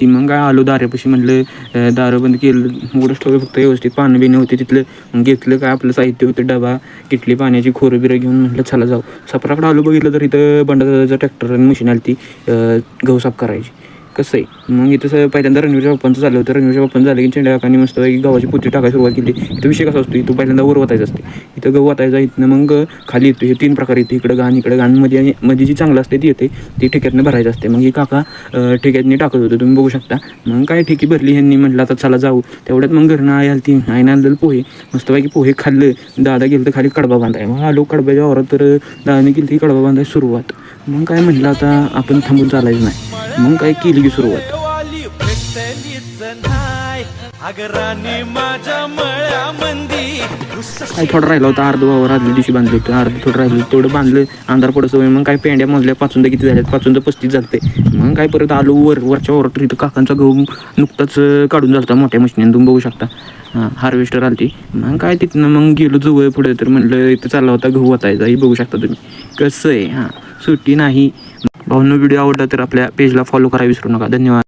ती मग काय आलो दारापाशी म्हटलं दारं बंद केलं उघडच ठेवलं फक्त व्यवस्थित पाणी बिणं होते तिथलं. मग घेतलं काय आपलं साहित्य होतं डबा किटली पाण्याची खोरं बिरं घेऊन म्हटलं चला जाऊ. सापराकडं आलो बघितलं तर इथं बंडाचं ट्रॅक्टर आणि मशीन आली ती गहू साफ करायची. कसं आहे? मग इथं सगळं पहिल्यांदा रणवीरच्या पप्पांचं झालं होतं. रणवीरच्या पप्पांचं झालं की चेंड्याकानी मस्त की गव्हाची पोती टाकायला सुरुवात केली. इथं विषय कसा असतो? इथं पहिल्यांदा वर वाटायचं असते. इथं गहू वाटायचा इथनं मग खाली येतो. हे तीन प्रकार येते इकडं घाण इकडं घाण. मध्ये आणि मध्ये जी चांगलं असते ती येते. ती ठेक्यातनं भरायचं असते. मग ही काका ठेक्यातनी टाकत होतं. तुम्ही बघू शकता. मग काय ठेकी भरली ह्यांनी? म्हटलं आता चला जाऊ. तेवढ्यात मग घरनं आई आली ती आईनं आणलेलं पोहे. मस्तपैकी पोहे खाल्लं. दादा गेलं तर खाली कडबा बांधाय मग आलो कडब्याच्या वावरात. तर दादाने केली ती कडबा बांधायला सुरुवात. मग काय म्हटलं आता आपण थांबून चालायचं नाही. मग काय केली की सुरुवात? काही थोडं राहिलं होतं अर्ध वावर आदल्या दिवशी बांधलं होतं अर्ध थोडं राहिलं. तेवढं बांधलं अंधार पडत मग काय पेंड्या मोजल्या पाचून किती झाल्यात पाचून तर पस्तीस झालते. मग काय परत आलो वर वरच्या वर इथं काकांचा गहू नुकताच काढून झालता मोठ्या मशिनीने तुम्ही बघू शकता. हां हार्वेस्टर आलती. मग काय तिथनं मग गेलो जवळ पुढे तर म्हटलं इथं चालला होता गहू वाटायचा हे बघू शकता तुम्ही. कसं आहे? हां सुट्टी नाही. भाऊंनो व्हिडिओ आवडला तर आपल्या पेजला फॉलो करा विसरू नका. धन्यवाद.